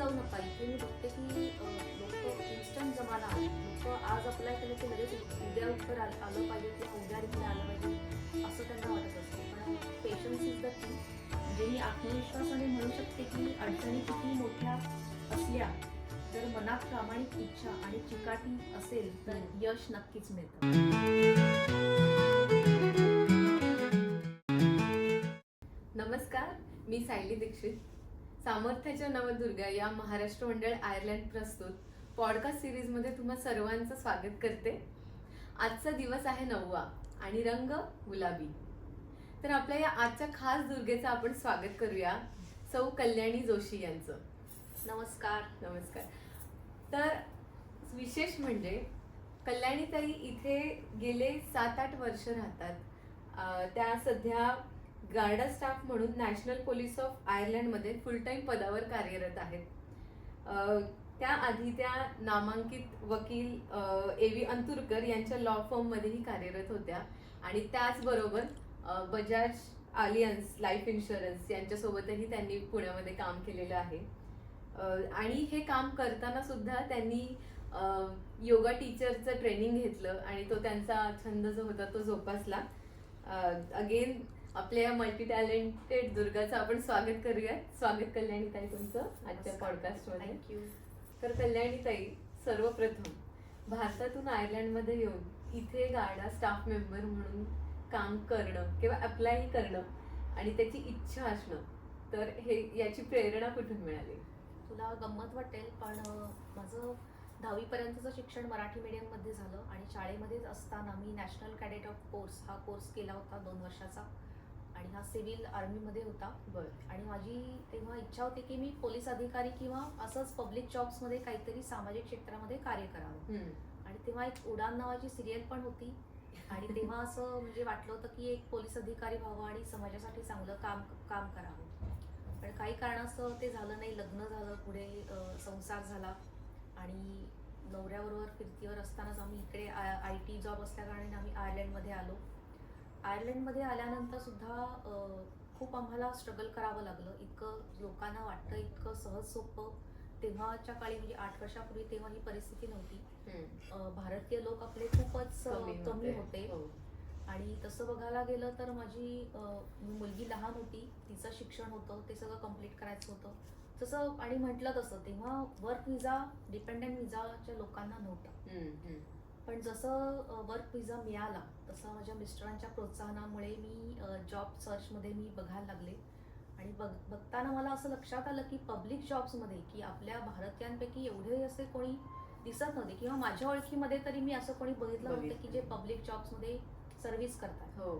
जाऊ नका. इथे मी बघते की लोक इन्स्टंट जमाना लोक आज अप्लाय केलं की लगेच उद्या उत्तर आलं आलं पाहिजे किंवा उद्या रिप्लाय आलं पाहिजे असं त्यांना वाटत असतं. पण पेशन्स इज द की म्हणजे मी आत्मविश्वासाने म्हणू शकते की अडचणी किती मोठ्या असल्या जर मनात प्रामाणिक इच्छा आणि चिकाटी असेल तर यश नक्कीच मिळतं. नमस्कार मी सायली दीक्षित. सामर्थ्याच्या नवदुर्गा या महाराष्ट्र मंडळ आयर्लंड प्रस्तुत पॉडकास्ट सिरीजमध्ये तुम्हा सर्वांचं स्वागत करते. आजचा दिवस आहे नववा आणि रंग गुलाबी. तर आपल्या या आजच्या खास दुर्गेचं आपण स्वागत करूया सौ कल्याणी जोशी यांचं. नमस्कार. नमस्कार. तर विशेष म्हणजे कल्याणीताई इथे गेले सात आठ वर्ष राहतात. त्या सध्या गार्डा स्टाफ म्हणून नॅशनल पोलीस ऑफ आयर्लंडमध्ये फुल टाईम पदावर कार्यरत आहेत. त्याआधी त्या नामांकित वकील ए व्ही अंतुरकर यांच्या लॉ फर्ममध्येही कार्यरत होत्या. आणि त्याचबरोबर बजाज आलियन्स लाईफ इन्शुरन्स यांच्यासोबतही त्यांनी पुण्यामध्ये काम केलेलं आहे. आणि हे काम करताना सुद्धा त्यांनी योगा टीचरचं ट्रेनिंग घेतलं आणि तो त्यांचा छंद जो होता तो जोपासला. अगेन आपल्या मल्टी टॅलेंटेड दुर्गाचं आपण स्वागत करूया. स्वागत कल्याणी ताई तुमचं आजच्या पॉडकास्टमध्ये थँक्यू तर कल्याणी ताई सर्वप्रथम भारतातून आयर्लंडमध्ये येऊन इथे गाडा स्टाफ मेंबर म्हणून काम करणं किंवा अप्लाय करणं आणि त्याची इच्छा असणं तर हे याची प्रेरणा कुठून मिळाली? तुला गंमत वाटेल पण माझं दहावीपर्यंतचं शिक्षण मराठी मीडियममध्ये झालं आणि शाळेमध्येच असताना मी नॅशनल कॅडेट ऑफ कोर्स हा कोर्स केला होता दोन वर्षाचा. आणि हा सिव्हिल आर्मीमध्ये होता. बरं. आणि माझी तेव्हा इच्छा होती की मी पोलीस अधिकारी किंवा असंच पब्लिक जॉब्समध्ये काहीतरी सामाजिक क्षेत्रामध्ये कार्य करावं. आणि तेव्हा एक उडान नावाची सिरियल पण होती. आणि तेव्हा असं म्हणजे वाटलं होतं की एक पोलीस अधिकारी व्हावं आणि समाजासाठी चांगलं काम काम करावं. पण काही कारणास्तव ते झालं नाही. लग्न झालं पुढे संसार झाला. आणि नवऱ्याबरोबर फिरतीवर असतानाच आम्ही इकडे आय टी जॉब असल्याकारणाने आम्ही आयर्लंडमध्ये आलो. आयर्लंडमध्ये आल्यानंतर सुद्धा खूप आम्हाला स्ट्रगल करावं लागलं. इतकं लोकांना वाटतं इतकं सहज सोपं. तेव्हाच्या काळी म्हणजे आठ वर्षापूर्वी तेव्हा ही परिस्थिती नव्हती. भारतीय लोक आपले खूपच कमी होते. हो. आणि तसं बघायला गेलं तर माझी मुलगी लहान होती. तिचं शिक्षण होतं. ते सगळं कंप्लीट करायचं होतं. तसं आणि म्हटलं तसं तेव्हा वर्क विजा डिपेंडंट विजाच्या लोकांना नव्हता. पण जसं वर्क विजा मिळाला तसं माझ्या मिस्टरांच्या प्रोत्साहनामुळे मी जॉब सर्चमध्ये मी बघायला लागले. आणि बघ बघताना मला असं लक्षात आलं की पब्लिक जॉब्समध्ये की आपल्या भारतीयांपैकी एवढे असे कोणी दिसत नव्हते किंवा माझ्या ओळखीमध्ये तरी मी असं कोणी बघितलं नव्हतं की जे. पब्लिक जॉब्समध्ये सर्व्हिस करतात. हो.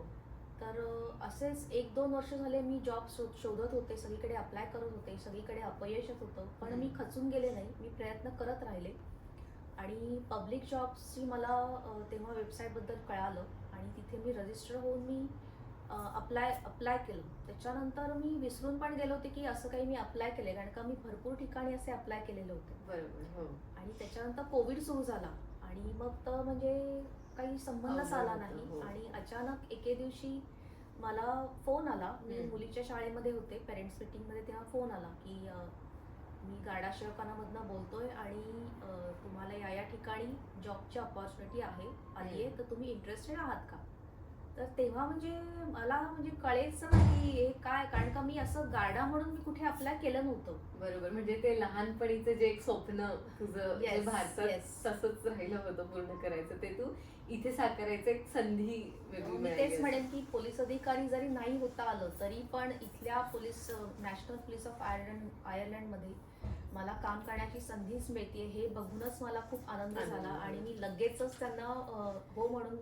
तर असेच एक दोन वर्ष झाले मी जॉब शोधत होते सगळीकडे अप्लाय करत होते सगळीकडे अपयशच होतं. पण मी खचून गेले नाही. मी प्रयत्न करत राहिले. आणि पब्लिक जॉब्सची मला तेव्हा वेबसाईटबद्दल कळालं आणि तिथे मी रजिस्टर होऊन मी अप्लाय अप्लाय केलं. त्याच्यानंतर मी विसरून पण गेले होते की असं काही मी अप्लाय केले कारण का मी भरपूर ठिकाणी असे अप्लाय केलेले होते. बरोबर हो. आणि त्याच्यानंतर कोविड सुरू झाला आणि मग तर म्हणजे काही संबंधच आला नाही. हो. आणि अचानक एके दिवशी मला फोन आला. मी. मुलीच्या शाळेमध्ये होते पेरेंट्स मीटिंगमध्ये तेव्हा फोन आला की मी गाडा शेवकानामधनं बोलतोय आणि तुम्हाला या या ठिकाणी जॉबची अपॉर्च्युनिटी आहे. आली आहे तर तुम्ही इंटरेस्टेड आहात का? तर तेव्हा म्हणजे मला म्हणजे कळेच नाही की हे काय कारण का मी असं गाडा म्हणून मी कुठे अप्लाय केलं नव्हतं बरोबर म्हणजे ते लहानपणीचं जे एक स्वप्न तुझं जे Yes, भारतात yes. तसंच राहिलं होतं पूर्ण करायचं ते तू इथे साकारायचं एक संधी वेगळी मी मिळाली तेच असं. म्हणेन की पोलीस अधिकारी जरी नाही होता आलं तरी पण इथल्या police national police of Ireland आयर्लंडमध्ये मला काम करण्याची संधीच मिळते हे बघूनच मला खूप आनंद आनंद झाला झाला. आणि मी लगेचच त्यांना अ, हो म्हणून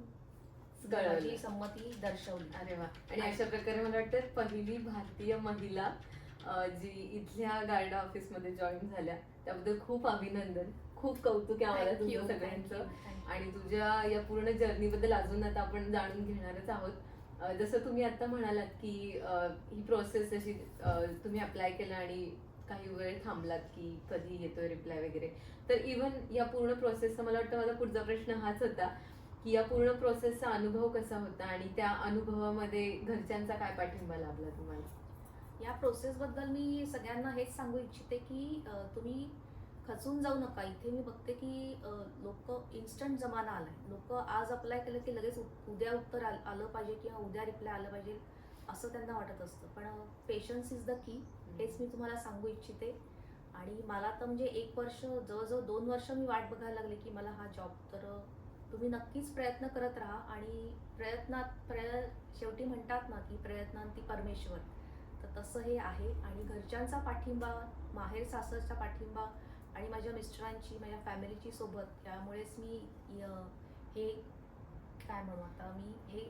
कळवलं. माझी संमती दर्शवली. अरे वा. आणि अशा प्रकारे मला वाटतं पहिली भारतीय महिला अ, जी इथल्या गार्डा ऑफिसमध्ये जॉईन झाल्या त्याबद्दल खूप अभिनंदन खूप कौतुक आहे आम्हाला Thank you, तुमचं thank you, सगळ्यांचं. thank you. आणि तुझ्या या पूर्ण जर्नी बद्दल अजून आता आपण जाणून घेणारच आहोत. अ, जसं तुम्ही आता म्हणालात की अ, ही प्रोसेस जशी अ, तुम्ही अप्लाय केलं आणि काही वेळ थांबलात की कधी येतोय रिप्लाय वगैरे. तर इवन या पूर्ण प्रोसेसचा मला वाटतं माझा पुढचा प्रश्न हाच होता. की या पूर्ण प्रोसेसचा अनुभव कसा होता आणि त्या अनुभवामध्ये घरच्यांचा काय पाठिंबा लाभला तुम्हाला? या प्रोसेसबद्दल मी सगळ्यांना हेच सांगू इच्छिते की तुम्ही खचून जाऊ नका. इथे मी बघते की लोक इन्स्टंट जमाना आला आहे लोक आज अप्लाय केलं की लगेच उद्या उत्तर आल- आलं पाहिजे किंवा उद्या रिप्लाय आलं पाहिजे असं त्यांना वाटत असतं. पण पेशन्स इज द की हेच मी तुम्हाला सांगू इच्छिते. आणि मला तर म्हणजे एक वर्ष जवळजवळ दोन वर्ष मी वाट बघायला लागले की मला हा जॉब तर तुम्ही नक्कीच प्रयत्न करत राहा आणि प्रयत्नात प्रय शेवटी म्हणतात ना की प्रयत्नांती परमेश्वर. तर तसं हे आहे आणि घरच्यांचा पाठिंबा माहेर सासरचा पाठिंबा आणि माझ्या मिस्टरांची माझ्या फॅमिलीची सोबत त्यामुळेच मी हे काय म्हणू आता मी हे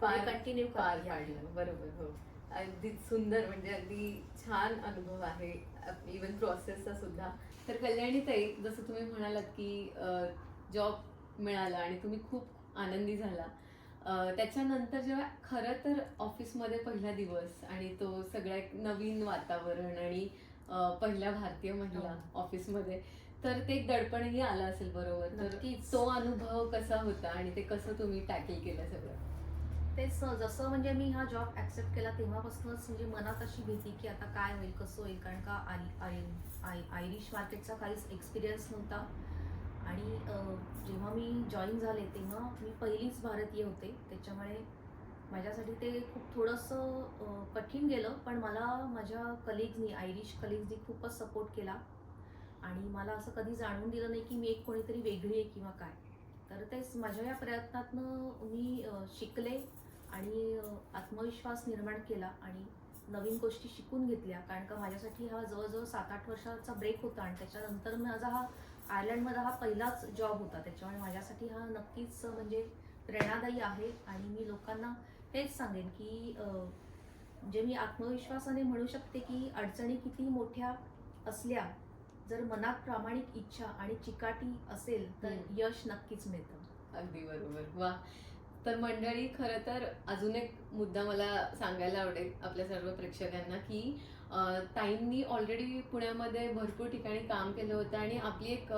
कंटिन्यू पार पाडलं. बरोबर हो. अगदी सुंदर म्हणजे अगदी छान अनुभव आहे. इवन प्रोसेसचा सुद्धा. तर कल्याणी ताई जसं तुम्ही म्हणालात की जॉब मिळाला आणि तुम्ही खूप आनंदी झाला अ, त्याच्यानंतर जेव्हा खरं तर ऑफिसमध्ये पहिला दिवस आणि तो सगळा एक नवीन वातावरण आणि पहिल्या भारतीय महिला हो. ऑफिसमध्ये तर ते एक दडपणही आलं असेल बरोबर तर. तो अनुभव कसा होता आणि ते कसं तुम्ही टॅकल केलं सगळं तेच जसं म्हणजे मी हा जॉब ऍक्सेप्ट केला तेव्हापासूनच म्हणजे मनात अशी भीती की आता काय होईल कसं होईल कारण का आय- आय- आय- आयरिश मार्केटचा काहीच एक्सपिरियन्स नव्हता आणि जेव्हा मी जॉईन झाले तेव्हा मी पहिलीच भारतीय होते. त्याच्यामुळे माझ्यासाठी ते खूप थोडंसं कठीण गेलं. पण मला माझ्या कलिग्जनी आयरिश कलिग्जनी खूपच सपोर्ट केला. आणि मला असं कधी जाणून दिलं नाही की मी एक कोणीतरी वेगळी आहे किंवा काय. तर तेच माझ्या या प्रयत्नातनं मी शिकले आणि आत्मविश्वास निर्माण केला आणि नवीन गोष्टी शिकून घेतल्या. कारण का माझ्यासाठी हा जवळजवळ सात आठ वर्षाचा ब्रेक होता आणि त्याच्यानंतर माझा हा आयर्लंडमध्ये हा पहिलाच जॉब होता. त्याच्यामुळे माझ्यासाठी हा नक्कीच म्हणजे प्रेरणादायी आहे. आणि मी लोकांना हेच सांगेन की अ, म्हणजे मी आत्मविश्वासाने म्हणू शकते की अडचणी किती मोठ्या असल्या जर मनात प्रामाणिक इच्छा आणि चिकाटी असेल तर. यश नक्कीच मिळतं. अगदी बरोबर. वा. तर मंडळी खरं तर अजून एक मुद्दा मला सांगायला आवडेल आपल्या सर्व प्रेक्षकांना की ताईंनी ऑलरेडी पुण्यामध्ये भरपूर ठिकाणी काम केलं होतं आणि आपली एक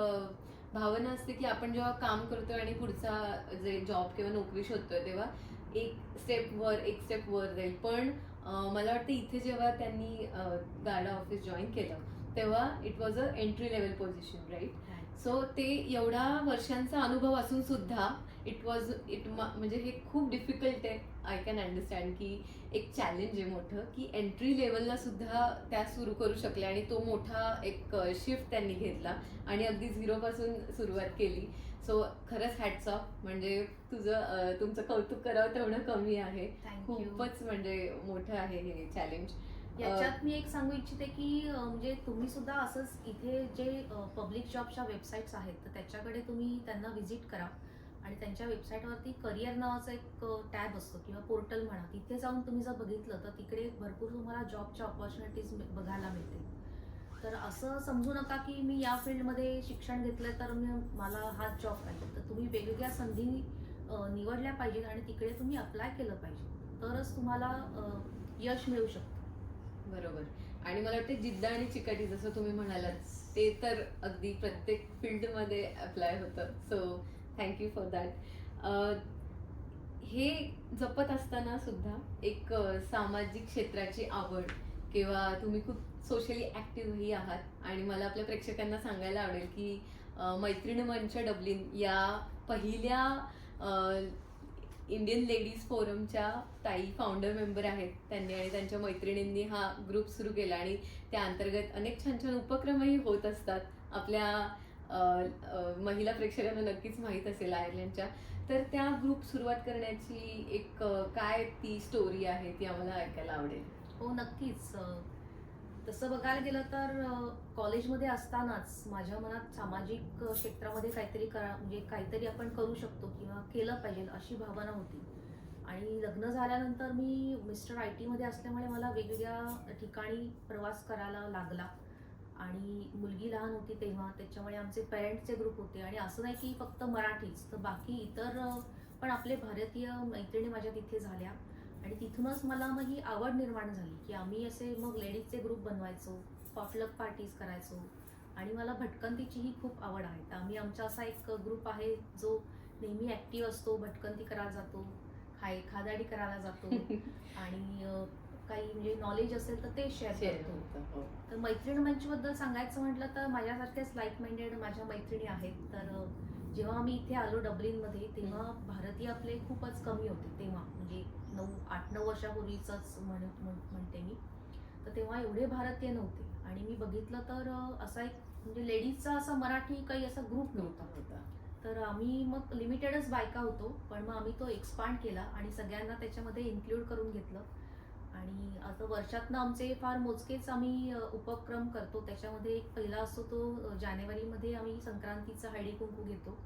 भावना असते की आपण जेव्हा काम करतोय आणि पुढचा जे जॉब किंवा नोकरी शोधतोय तेव्हा एक स्टेप वर एक स्टेप वर जाईल. पण मला वाटतं इथे जेव्हा त्यांनी गाडा ऑफिस जॉईन केलं तेव्हा it was a entry level position right so ते एवढा वर्षांचा अनुभव असून सुद्धा इट वॉज इट म्हणजे हे खूप डिफिकल्ट आहे. आय कॅन अंडरस्टँड की एक चॅलेंज आहे मोठं की एंट्री लेवलला सुद्धा त्या सुरू करू शकल्या आणि तो मोठा एक शिफ्ट त्यांनी घेतला आणि अगदी झिरोपासून सुरुवात केली. सो खरंच हॅट्स ऑफ म्हणजे तुझं तुमचं कौतुक करावं तेवढं कमी आहे. खूपच म्हणजे मोठं आहे हे चॅलेंज याच्यात मी एक सांगू इच्छिते की म्हणजे तुम्ही सुद्धा असंच इथे जे पब्लिक जॉबच्या वेबसाईट्स आहेत तर त्याच्याकडे तुम्ही त्यांना व्हिजिट करा. आणि त्यांच्या वेबसाईटवरती करिअर नावाचा एक टॅब असतो किंवा पोर्टल म्हणा तिथे जाऊन तुम्ही जर बघितलं तर तिकडे भरपूर तुम्हाला जॉबच्या ऑपॉर्च्युनिटीज बघायला मिळतील. तर असं समजू नका की मी या फील्डमध्ये शिक्षण घेतलं तर मी मला हाच जॉब पाहिजे. तर तुम्ही वेगवेगळ्या संधी निवडल्या पाहिजेत आणि तिकडे तुम्ही अप्लाय केलं पाहिजे. तरच तुम्हाला यश मिळू शकतं. बरोबर. आणि मला वाटते जिद्द आणि चिकाटी जसं तुम्ही म्हणालात ते तर अगदी प्रत्येक फील्डमध्ये अप्लाय होतं. सो थँक्यू फॉर दॅट हे जपत असताना सुद्धा एक सामाजिक क्षेत्राची आवड किंवा तुम्ही खूप सोशली ॲक्टिव्हही आहात आणि मला आपल्या प्रेक्षकांना सांगायला आवडेल की मैत्रीण मंच डब्लिन या पहिल्या इंडियन लेडीज फोरमच्या ताई फाउंडर मेंबर आहेत त्यांनी आणि त्यांच्या मैत्रिणींनी हा ग्रुप सुरू केला आणि त्या अंतर्गत अनेक छान छान उपक्रमही होत असतात. आपल्या महिला प्रेक्षकांना नक्कीच माहीत असेल आयर्लंडच्या. तर त्या ग्रुप सुरुवात करण्याची एक काय ती स्टोरी आहे ती आम्हाला ऐकायला आवडेल? हो नक्कीच. तसं बघायला गेलं तर कॉलेजमध्ये असतानाच माझ्या मनात सामाजिक क्षेत्रामध्ये काहीतरी करा म्हणजे काहीतरी आपण करू शकतो किंवा केलं पाहिजे अशी भावना होती. आणि लग्न झाल्यानंतर मी मिस्टर आय टीमध्ये असल्यामुळे मला वेगवेगळ्या ठिकाणी प्रवास करायला लागला. आणि मुलगी लहान होती तेव्हा त्याच्यामुळे आमचे पेरेंट्सचे ग्रुप होते. आणि असं नाही की फक्त मराठीच तर बाकी इतर पण आपले भारतीय मैत्रिणी माझ्या तिथे झाल्या. आणि तिथूनच मला मग ही आवड निर्माण झाली की आम्ही असे मग लेडीजचे ग्रुप बनवायचो पॉपलक पार्टीज करायचो. आणि मला भटकंतीचीही खूप आवड आहे. तर आम्ही आमचा असा एक ग्रुप आहे जो नेहमी ॲक्टिव्ह असतो भटकंती करायला जातो खाय खादाडी करायला जातो. आणि काही म्हणजे नॉलेज असेल तर ते शेअर करतो. होतं, हो. तर मैत्रीण मंचबद्दल सांगायचं म्हटलं तर माझ्यासारख्याच लाईक माइंडेड माझ्या मैत्रिणी आहेत. तर जेव्हा मी इथे आलो डब्लिनमध्ये तेव्हा भारतीय आपले खूपच कमी होते. तेव्हा म्हणजे नऊ आठ नऊ वर्षापूर्वीच म्हण म्हण- म्हणते मी. तर तेव्हा एवढे भारतीय नव्हते. आणि मी बघितलं तर असा एक म्हणजे लेडीजचा असा मराठी काही असा ग्रुप नव्हता. होता. तर आम्ही मग लिमिटेडच बायका होतो. पण मग आम्ही तो एक्सपांड केला आणि सगळ्यांना त्याच्यामध्ये इन्क्लूड करून घेतलं. आणि आता वर्षातनं आमचे फार मोजकेच आम्ही उपक्रम करतो. त्याच्यामध्ये एक पहिला असतो तो जानेवारीमध्ये आम्ही संक्रांतीचा हळदी कुंकू घेतो.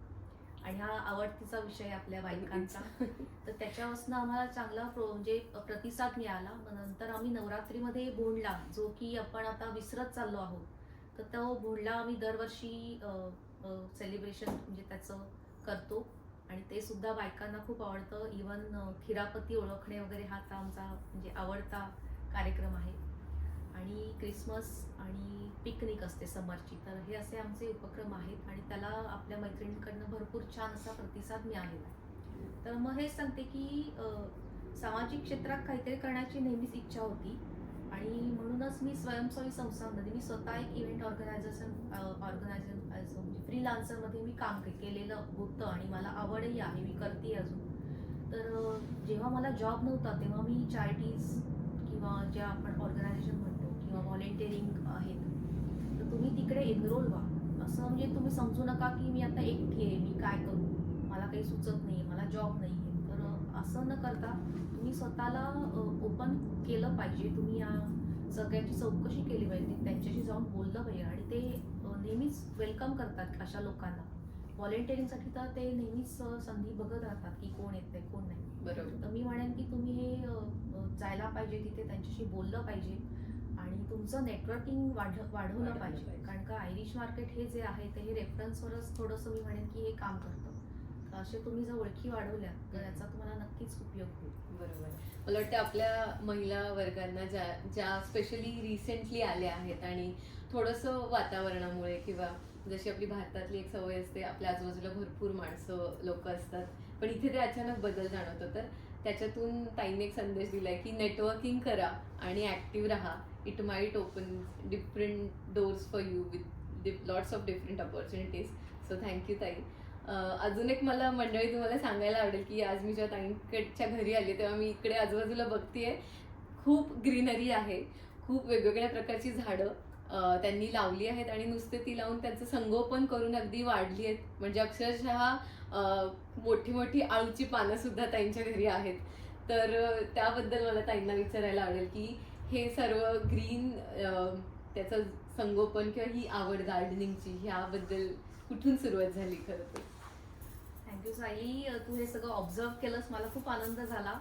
आणि हा आवडतीचा विषय आपल्या बायकांचा. तर त्याच्यापासून आम्हाला चांगला प्रो म्हणजे प्रतिसाद मिळाला. मग नंतर आम्ही नवरात्रीमध्ये भोंडला जो की आपण आता विसरत चाललो आहोत. तर तो भोंडला आम्ही दरवर्षी सेलिब्रेशन म्हणजे त्याचं करतो. आणि ते सुद्धा बायकांना खूप आवडतं. इवन खिरापती ओळखणे वगैरे हा आता आमचा म्हणजे आवडता कार्यक्रम आहे. आणि क्रिसमस आणि पिकनिक असते समरची. तर हे असे आमचे उपक्रम आहेत आणि त्याला आपल्या मैत्रिणींकडनं भरपूर छान असा प्रतिसाद मिळालेला आहे. तर मग हे सांगते की सामाजिक क्षेत्रात काहीतरी करण्याची नेहमीच इच्छा होती. आणि म्हणूनच मी स्वयंसेवी संस्थांमध्ये मी स्वतः एक इव्हेंट ऑर्गनायझेशन ऑर्गनायझेशन म्हणजे फ्रीलान्सरमध्ये मी काम केलेलं होतं आणि मला आवडही आहे मी करते अजून. तर जेव्हा मला जॉब नव्हता तेव्हा मी चॅरिटीज किंवा ज्या आपण ऑर्गनायझेशन म्हणतो किंवा व्हॉलेंटिअरिंग आहेत तर तुम्ही तिकडे एनरोल व्हा. असं म्हणजे तुम्ही समजू नका की मी आता एकटी आहे मी काय करू? मला काही सुचत नाही मला जॉब नाही. असं न करता तुम्ही स्वतःला ओपन केलं पाहिजे. तुम्ही या सगळ्याची चौकशी केली पाहिजे. त्यांच्याशी जाऊन बोललं पाहिजे. आणि ते नेहमीच वेलकम करतात अशा लोकांना. व्हॉलेंटिअरिंगसाठी तर ते नेहमीच संधी बघत राहतात की कोण येते कोण नाही. बरोबर. तर मी म्हणेन की तुम्ही हे जायला पाहिजे तिथे त्यांच्याशी बोललं पाहिजे. आणि तुमचं नेटवर्किंग वाढ वाढवलं पाहिजे. कारण का आयरिश मार्केट हे जे आहे ते हे रेफरन्सवरच थोडंसं मी म्हणेन की हे काम करतं. असे तुम्ही जर ओळखी वाढवल्या तर याचा तुम्हाला नक्कीच उपयोग होईल. बरोबर. मला वाटतं आपल्या महिला वर्गांना ज्या ज्या स्पेशली रिसेंटली आल्या आहेत आणि थोडंसं वातावरणामुळे किंवा जशी आपली भारतातली एक सवय असते आपल्या आजूबाजूला भरपूर माणसं लोक असतात पण इथे ते अचानक बदल जाणवतो. तर त्याच्यातून ताईने एक संदेश दिलाय की नेटवर्किंग करा आणि ऍक्टिव्ह राहा. It might open different doors for you with lots of different opportunities so thank you ताई. अजून एक मला मंडळी तुम्हाला सांगायला आवडेल की आज मी जेव्हा ताईंकडच्या घरी आले तेव्हा मी इकडे आजूबाजूला बघतीये. खूप ग्रीनरी आहे खूप वेगवेगळ्या प्रकारची झाडं त्यांनी लावली आहेत आणि नुसते ती लावून त्यांचं संगोपन करून अगदी वाढली आहेत. म्हणजे अक्षरशः मोठी मोठी आळूची पानंसुद्धा त्यांच्या ताईंच्या घरी आहेत. तर त्याबद्दल मला ताईंना विचारायला आवडेल की हे सर्व ग्रीन त्याचं संगोपन किंवा ही आवड गार्डनिंगची ह्याबद्दल कुठून सुरुवात झाली खरं तर? थँक्यू साई तू हे सगळं ऑब्झर्व केलंस मला खूप आनंद झाला.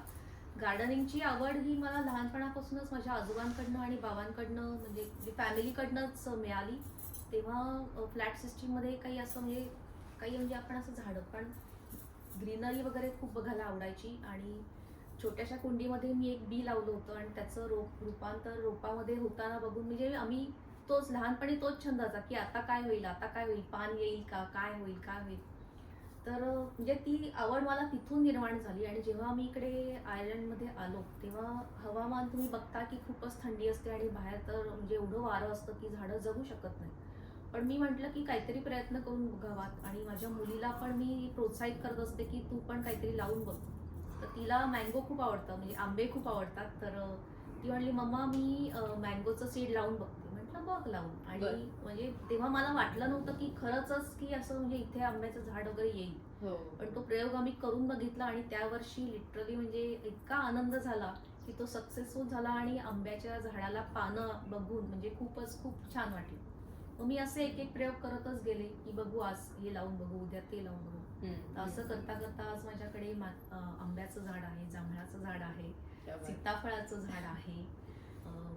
गार्डनिंगची आवड ही मला लहानपणापासूनच माझ्या आजोबांकडनं आणि बाबांकडनं म्हणजे फॅमिलीकडनंच मिळाली. तेव्हा फ्लॅट सिस्टीममध्ये काही असं म्हणजे काही म्हणजे आपण असं झाडं पण ग्रीनरी वगैरे खूप बघायला आवडायची. आणि छोट्याशा कुंडीमध्ये मी एक बी लावलं होतं आणि त्याचं रोप रूपांतर रोपामध्ये होताना बघून म्हणजे आम्ही तोच लहानपणी तोच छंदाचा की आता काय होईल आता काय होईल पान येईल का काय होईल काय होईल. तर म्हणजे ती आवड मला तिथून निर्माण झाली आणि जेव्हा मी इकडे आयर्लंडमध्ये आलो तेव्हा हवामान तुम्ही बघता की खूपच थंडी असते आणि बाहेर तर म्हणजे एवढं वारं असतं की झाडं जगू शकत नाही पण मी म्हटलं की काहीतरी प्रयत्न करून बघावात आणि माझ्या मुलीला पण मी प्रोत्साहित करत असते की तू पण काहीतरी लावून बघ. तर तिला मँगो खूप आवडतं म्हणजे आंबे खूप आवडतात. तर ती म्हणली मम्मा मी मँगोचं सीड लावून बघते. म्हटलं बघ लावून आणि. म्हणजे तेव्हा मला वाटलं नव्हतं की खरंच की असं म्हणजे इथे आंब्याचं झाड वगैरे येईल. हो. पण तो प्रयोग आम्ही करून बघितला आणि त्या वर्षी लिटरली म्हणजे इतका आनंद झाला की तो सक्सेसफुल झाला आणि आंब्याच्या झाडाला पानं बघून म्हणजे खूपच खूप छान वाटलं. मग मी असे एक एक प्रयोग करतच गेले की बघू आज हे लावून बघू उद्या ते लावून बघू. असं करता करता आज माझ्याकडे आंब्याचं झाड आहे जांभळाचं झाड आहे सीताफळाचं झाड आहे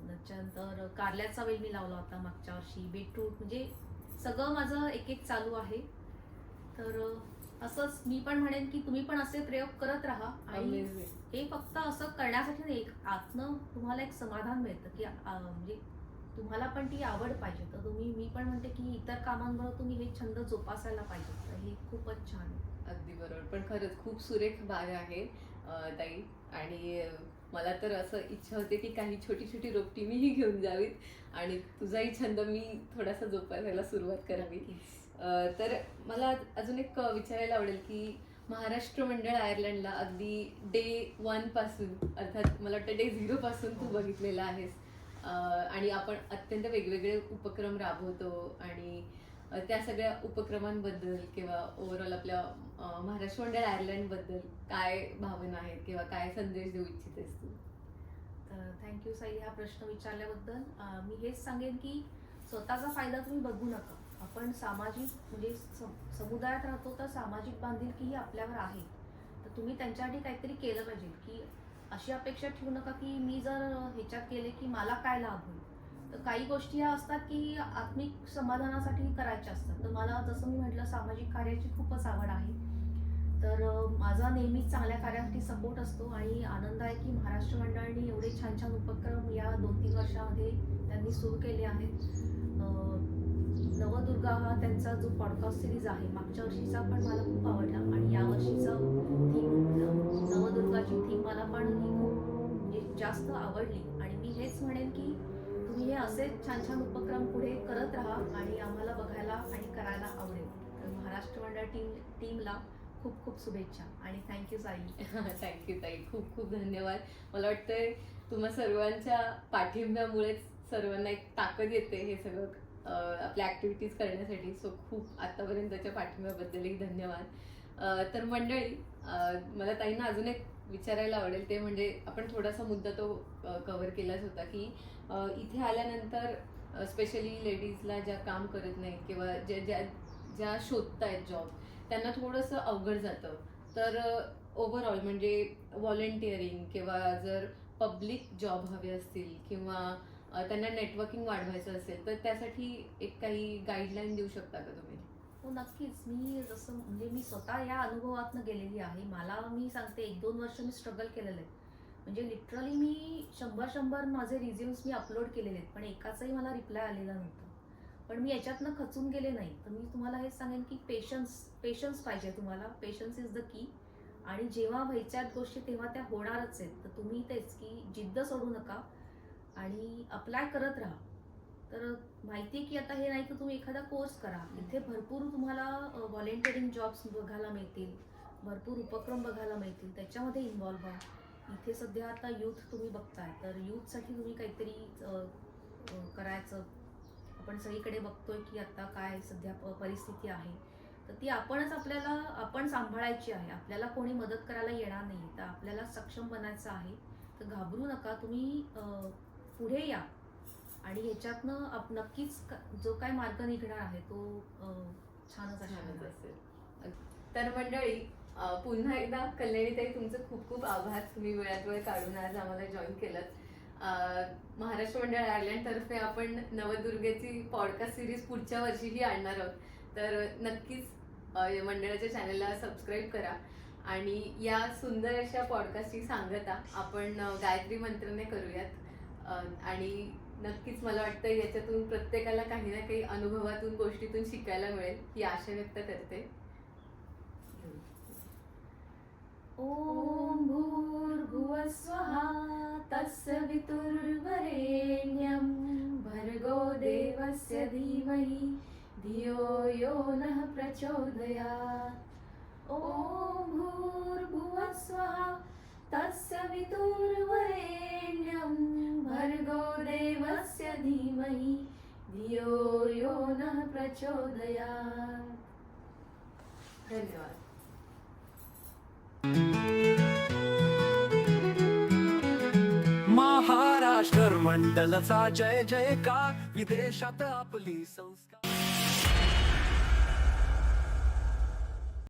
त्याच्यानंतर कारल्याचा वेल मी लावला होता मागच्या वर्षी. बीटरूट म्हणजे सगळं माझं एक एक चालू आहे. तर असंच मी पण म्हणेन की तुम्ही पण असे प्रयोग करत राहा. आणि हे फक्त असं करण्यासाठी नाही एक आतनं तुम्हाला एक समाधान मिळतं की म्हणजे तुम्हाला पण ती आवड पाहिजे. तर तुम्ही मी पण म्हणते की इतर कामांबरोबर तुम्ही हे छंद जोपासायला पाहिजे. तर हे खूपच छान आहे. अगदी बरोबर. पण खरंच खूप सुरेख बाग आहे ताई. आणि मला तर असं इच्छा होते की काही छोटी छोटी रोपटी मीही घेऊन जावीत. आणि तुझाही छंद मी थोडासा जोपासायला सुरुवात करावी. तर मला अजून एक विचारायला आवडेल की महाराष्ट्र मंडळ आयर्लंडला अगदी डे वनपासून अर्थात मला वाटतं डे झिरो पासून तू बघितलेलं आहेस. आणि आपण अत्यंत वेगवेगळे उपक्रम राबवतो आणि त्या सगळ्या उपक्रमांबद्दल किंवा ओव्हरऑल आपल्या महाराष्ट्र मंडळ आयर्लंडबद्दल काय भावना आहेत किंवा काय संदेश देऊ इच्छितेस तू? तर थँक्यू साई हा प्रश्न विचारल्याबद्दल मी हेच सांगेन की स्वतःचा फायदा तुम्ही बघू नका. आपण सामाजिक म्हणजे सम- समुदायात राहतो तर सामाजिक बांधिलकी ही आपल्यावर आहे. तर तुम्ही त्यांच्यासाठी काहीतरी केलं पाहिजे की अशी अपेक्षा ठेवू नका की मी जर ह्याच्यात केले की मला काय लाभ होईल. तर काही गोष्टी ह्या असतात की आत्मिक समाधानासाठी करायच्या असतात. तर मला जसं मी म्हटलं सामाजिक कार्याची खूपच आवड आहे. तर माझा नेहमीच चांगल्या कार्यासाठी सपोर्ट असतो आणि आनंद आहे की महाराष्ट्र मंडळाने एवढे छान छान उपक्रम या दोन तीन वर्षामध्ये त्यांनी सुरू केले आहेत. नवदुर्गा हा त्यांचा जो पॉडकास्ट सिरीज आहे मागच्या वर्षीचा पण मला खूप आवडला आणि या वर्षीचा थीम नवदुर्गाची थीम मला पण ही खूप म्हणजे जास्त आवडली. आणि मी हेच म्हणेन की तुम्ही हे असे छान छान उपक्रम पुढे करत राहा आणि आम्हाला बघायला आणि करायला आवडेल. तर महाराष्ट्र मंडळ टीम टीमला खूप खूप शुभेच्छा आणि थँक्यू साई. थँक्यू ताई. खूप खूप धन्यवाद. मला वाटतंय तुम्हा सर्वांच्या पाठिंब्यामुळेच सर्वांना एक ताकद येते हे सगळं आपल्या ॲक्टिव्हिटीज करण्यासाठी. सो खूप आतापर्यंतच्या पाठिंब्याबद्दलही धन्यवाद. तर मंडळी मला ताईंना अजून एक विचारायला आवडेल. ते म्हणजे आपण थोडासा मुद्दा तो कवर केलाच होता की इथे आल्यानंतर स्पेशली लेडीजला ज्या काम करत नाहीत किंवा ज्या ज्या ज्या शोधतायत जॉब त्यांना थोडंसं अवघड जातं. तर ओव्हरऑल म्हणजे व्हॉलेंटिअरिंग किंवा जर पब्लिक जॉब हवे असतील किंवा त्यांना नेटवर्किंग वाढवायचं असेल तर त्यासाठी एक काही गाईडलाईन देऊ शकता का तुम्ही? हो नक्कीच. मी जसं म्हणजे मी स्वतः या अनुभवातनं गेलेली आहे. मला मी सांगते एक दोन वर्ष मी स्ट्रगल केलेलं आहे. म्हणजे लिटरली मी शंभर शंभर माझे रिझ्युम्स मी अपलोड केलेले आहेत पण एकाचाही मला रिप्लाय आलेला नव्हता. पण मी याच्यातनं खचून गेले नाही. तर मी तुम्हाला हे सांगेन की पेशन्स पेशन्स पाहिजे तुम्हाला. पेशन्स इज द की आणि जेव्हा व्हायच्यात गोष्टी तेव्हा त्या होणारच आहेत. तर तुम्ही तेच की जिद्द सोडू नका आणि अप्लाय करत राहा. तर माहिती आहे की आता हे नाही तर तुम्ही एखादा कोर्स करा. इथे भरपूर तुम्हाला व्हॉलेंटिअरिंग जॉब्स बघायला मिळतील. भरपूर उपक्रम बघायला मिळतील. त्याच्यामध्ये इन्व्हॉल्व व्हा. इथे सध्या आता यूथ तुम्ही बघताय. तर यूथसाठी तुम्ही काहीतरी करायचं. आपण सगळीकडे बघतोय की आता काय सध्या प- परिस्थिती आहे. तर ती आपणच आपल्याला आपण सांभाळायची आहे. आपल्याला कोणी मदत करायला येणार नाही. तर आपल्याला सक्षम बनायचं आहे. तर घाबरू नका. तुम्ही पुढे या. आणि ह्याच्यातनं आप नक्कीच जो काय मार्ग निघणार आहे तो छानच छानच असेल. तर मंडळी पुन्हा एकदा कल्याणीताई तुमचं खूप खूप आभार. तुम्ही वेळात वेळ काढून आज आम्हाला जॉईन केलं महाराष्ट्र मंडळ आयर्लंड तर्फे आपण नवदुर्गेची पॉडकास्ट सिरीज पुढच्या वर्षीही आणणार आहोत. तर नक्कीच या मंडळाच्या चॅनलला सबस्क्राईब करा. आणि या सुंदर अशा पॉडकास्टची सांगता आपण गायत्री मंत्रने करूयात. आणि नक्कीच मला वाटतं याच्यातून प्रत्येकाला काही ना काही अनुभवातून गोष्टीतून शिकायला मिळेल. ही आशा व्यक्त करते. ॐ भूर्भुवः स्वः तत्सवितुर्वरेण्यं भर्गो देवस्य धीमहि धियो यो नः प्रचोदयात्। ॐ भूर्भुवस्वः तस्य तत्सवितुर्वरेण्यं भर्गो देवस्य धीमहि धियो यो नः प्रचोदयात्। धन्यवाद। महाराष्ट्र मंडलचा जय जयकार विदेशात आपली संस्कार